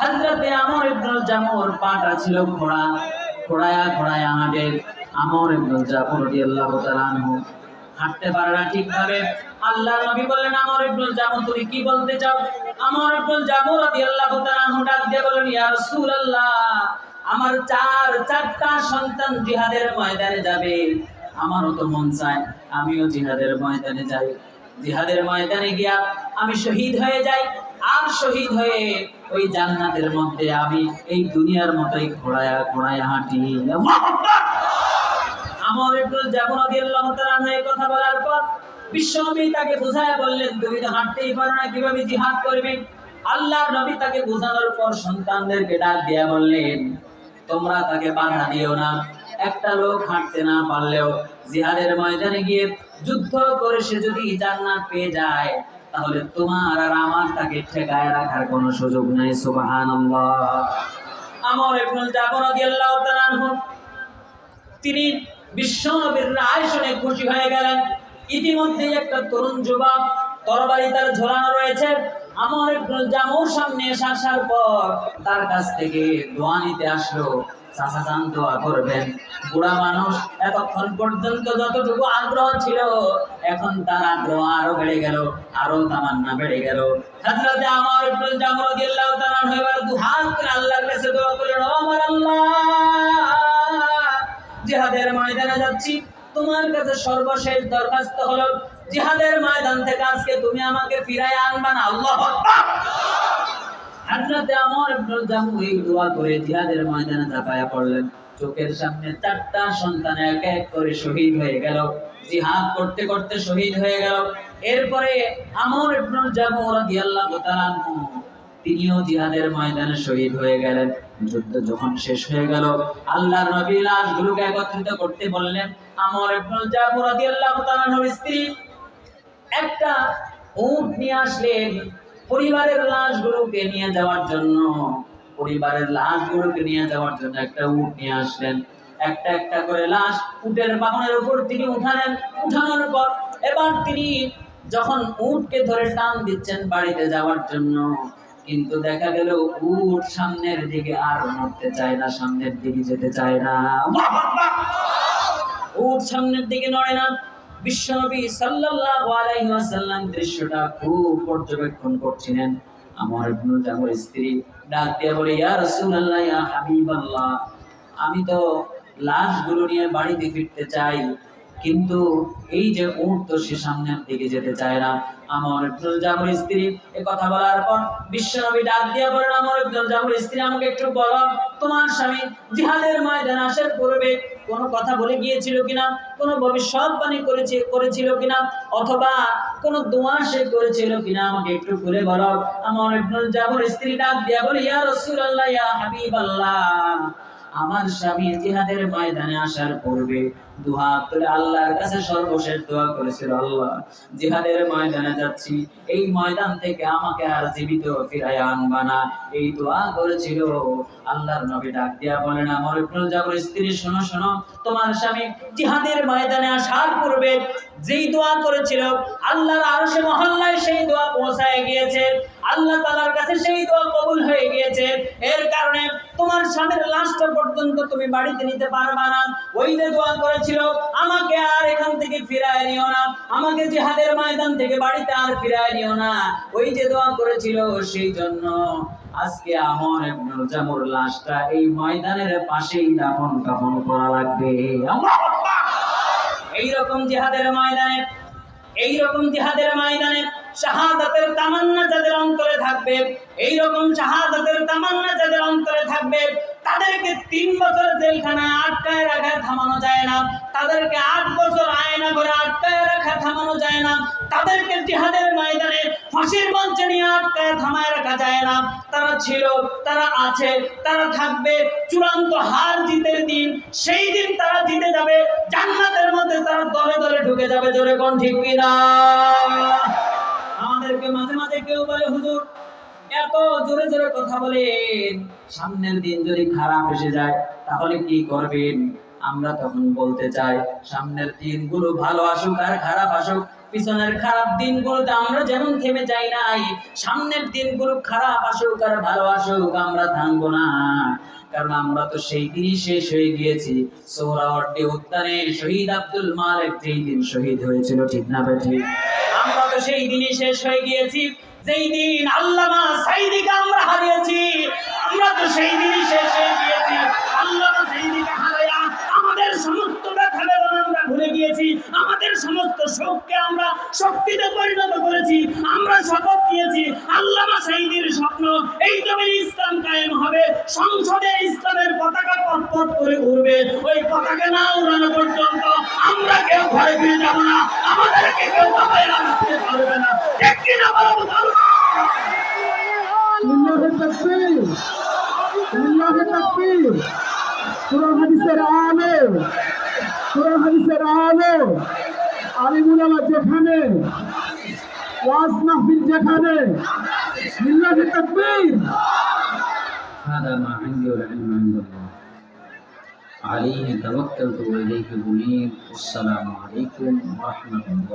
হাজরাতে আমর ইবনুল জামুর পাটা ছিল ঘোড়া ঘোড়ায়া ঘোড়ায়া হাঁটে আমর ইবনুল জামুর রাদিয়াল্লাহু তাআলা আনহু। হাঁটতে পারে না ঠিকভাবে। আল্লাহ নবী বললেন, আমর ইবনুল জামুর, তুমি কি বলতে চাও? আমর ইবনুল জামুর রাদিয়াল্লাহু তাআলা আনহু ডাক দিয়ে বললেন, ইয়া রাসূলুল্লাহ, আমার চার, চারটা সন্তান জিহাদের ময়দানে যাবে। আমারও তো মন চায়, আমিও জিহাদের ময়দানে যাই। জিহাদের ময়দানে গিয়া আমি শহীদ হয়ে যাই, আর শহীদ হয়ে ওই জান্নাতের মধ্যে আমি এই দুনিয়ার মতোই ঘোড়ায়া ঘোড়ায়া হাঁটি। আমার একটু এই কথা বলার পর বিশ্বনবী তাকে বুঝায়া বললেন, তুমি তো হাঁটতেই পারো না, কীভাবে জিহাদ করবে? আল্লাহর নবী তাকে বোঝানোর পর সন্তানদেরকে ডাক দিয়া বললেন, তোমরা তাকে বাধা দিও না, একটা লোক হাঁটতে না পারলেও জিহাদের ময়দানে গিয়ে যুদ্ধ করে সে যদি জান্নাত পেয়ে যায়, তাহলে তোমার আর আমার তাকে ঠেকায় রাখার কোনো সুযোগ নাই তিনি বিশ্বনবীর রায় শুনে খুশি হয়ে গেলেন। ইতিমধ্যে একটা তরুণ যুবক তরবারি তার ঝোলানো রয়েছে। আমার ইবনুল জামুর সামনে আসার পর তার কাছ থেকে দোয়া নিতে আসলো। চান দোয়া করবেন। বুড়া মানুষ এতক্ষণ পর্যন্ত যতটুকু আগ্রহ ছিল, এখন তার আগ্রহ আরও বেড়ে গেল, আরও তামান্না বেড়ে গেল। আমার ইবনুল তাআলা করে আল্লাহর কাছে দোয়া করলেন, ও আমার আল্লাহ, জিহাদের ময়দানে যাচ্ছি। তোমার কাছে সর্বশেষ দরখাস্ত হলো, জিহাদের ময়দান থেকে আজকে তুমি আমাকে ফিরায় আনবা না, আল্লাহ হযরতে আমর ইবনুল জামু এই দোয়া করে জিহাদের ময়দানে ঝাঁপায়া পড়লেন। চোখের সামনে চারটা সন্তান এক এক করে শহীদ হয়ে গেল। জিহাদ করতে করতে শহীদ হয়ে গেল। এরপরে আমর ইবনুল জামু রাদিয়াল্লাহু তাআলা আনহু, তিনিও জিহাদের ময়দানে শহীদ হয়ে গেলেন। যুদ্ধ যখন শেষ হয়ে গেল, আল্লাহর নবী লাশগুলোকে একত্রিত করতে বললেন আমর ইবনুল জামু রাদিয়াল্লাহু তাআলার স্ত্রী, একটা উট নিয়ে আসলেন। পরিবারের লাশগুলোকে নিয়ে যাওয়ার জন্য, পরিবারের লাশগুলোকে নিয়ে যাওয়ার জন্য একটা উট নিয়ে আসলেন। একটা একটা করে লাশ উটের বাহনের উপর তিনি উঠালেন। উঠানোর পর এবার তিনি যখন উটকে ধরে টান দিচ্ছেন বাড়িতে যাওয়ার জন্য, কিন্তু দেখা গেল উট সামনের দিকে আর নড়তে চায় না, সামনের দিকে যেতে চায় না। উট সামনের দিকে নড়ে না। বিশ্বনবী সাল্লাল্লাহু আলাইহি ওয়াসাল্লাম দৃশ্যটা খুব পর্যবেক্ষণ করছিলেন। আমার ইবনে জামর স্ত্রী ডাক দিয়ে বলে, ইয়া রাসূলুল্লাহ, ইয়া হাবিবাল্লাহ, আমি তো লাশগুলো নিয়ে বাড়িতে ফিরতে চাই। কিন্তু এই যে তো সে সামনের দিকে যেতে চায় না। আমার ইবনুল জামুর স্ত্রী, এ কথা বলার পর বিশ্বনবী ডাক দিয়ে বলেন আমার ইবনুল জামুর স্ত্রী, আমাকে একটু বলো, তোমার স্বামী জিহাদের ময়দানে আসার পূর্বে কোনো কথা বলে গিয়েছিল কিনা? কোনো ভবিষ্যৎবাণী করেছে, করেছিল কিনা? অথবা কোনো দোয়া সে করেছিল কিনা? আমাকে একটু খুলে বলো। আমার ইবনুল জামুর স্ত্রী ডাক দিয়ে বলে, ইয়া রাসূলুল্লাহ, ইয়া হাবিবাল্লাহ, আমার স্বামী জিহাদের ময়দানে আসার পূর্বে দুহাত তুলে আল্লাহর কাছে সর্বশেষ দোয়া করেছিল আল্লাহ, জিহাদের ময়দানে যাচ্ছি। এই ময়দান থেকে আমাকে আর জীবিত ফিরায় আনবা না। এই দোয়া করেছিল। আল্লাহর নবী ডাক দিয়া আমার ইবনুল জাবর, স্ত্রী, শোনো শোনো, তোমার স্বামী জিহাদের ময়দানে আসার পূর্বে যেই দোয়া করেছিল, আল্লাহর আরশে মহল্লায় সেই দোয়া পৌঁছায় গিয়েছে। আল্লাহ তাআলার কাছে সেই দোয়া কবুল হয়ে গিয়েছে। এর কারণে তোমার স্বামীর লাশটা পর্যন্ত তুমি বাড়িতে নিতে পারবা না। ওই যে দোয়া করেছিল আমাকে আর এখান থেকে ফিরায় নিও না। আমাকে জিহাদের ময়দান থেকে বাড়িতে আর ফিরায় নিও না। ওই যে দোয়া করেছিল সেই জন্য আজকে আমার ইবনুল জামুর লাশটা এই ময়দানের পাশেই দাফন কাফন করা লাগবে। আকবার! এইরকম জিহাদের ময়দানে, এইরকম জিহাদের ময়দানে শাহাদাতের তামান্না যাদের অন্তরে থাকবে, এইরকম শাহাদাতের তামান্না যাদের অন্তরে থাকবে তাদেরকে তিন বছর জেলখানায় আটকায় রাখা থামানো যায় না। তাদেরকে আট বছর আয়না করে আটকায় রাখা থামানো যায় না। তাদেরকে জিহাদের ময়দানে ফাঁসির মঞ্চে নিয়ে আটকায় থামায় রাখা যায় না। তারা ছিল, তারা আছে, তারা থাকবে। চূড়ান্ত হার জিতের দিন, সেই দিন তারা জিতে যাবে। জান্নাতের মধ্যে তারা দলে দলে ঢুকে যাবে। জোরে কোন ঠিক কিনা? আমাদেরকে মাঝে মাঝে কেউ বলে, হুজুর এত জোরে জোরে কথা বলেন সামনের দিন যদি খারাপ এসে যায়, তাহলে কি করবেন? আমরা তখন বলতে চাই, সামনের দিনগুলো ভালো আসুক আর খারাপ আসুক, পিছনের খারাপ দিনগুলোতে আমরা যেমন থেমে যাই নাই, সামনের দিনগুলো খারাপ আসুক আর ভালো আসুক, আমরা থামবো না। কারণ আমরা তো সেই দিনই শেষ হয়ে গিয়েছি। সোহরাওয়ার্ডি উদ্যানে শহীদ আব্দুল মালিক যেই দিন শহীদ হয়েছিল, ঠিক না বেঠি আমরা তো সেই দিনই শেষ হয়ে গিয়েছি। যেই দিন আল্লামা সাইদিকে আমরা হারিয়েছি, আমরা তো সেই দিনই শেষ হয়ে গিয়েছি। আল্লামা সাইদিকে হারাইয়া আমাদের সমস্ত ব্যথা আমরা ভুলে গিয়েছি। সমস্ত শোককে আমরা শক্তিতে পরিণত করেছি, আমরা শপথ নিয়েছি। আল্লামা সাইদির স্বপ্ন, এই জমির ইসলাম কায়েম হবে, সংসদে ইসলামের পতাকা পথ করে উড়বে। ওই পতাকা না উড়ানো পর্যন্ত আমরা কেউ ঘরে ফিরে যাব না, আমাদেরকে কেউ বাবায় রাখতে পারবে না। ঠিক কিনা বলো মুসলমান? তাকবীর কোরআন হাদিসের আলো। আলিমুল আমা যেখানে ওয়াজ মাহফিল যেখানে লিল্লাহে তাকবীর هذا ما عندي والعلم عند الله عليه توكلت وإليه أنيب والسلام عليكم ورحمة الله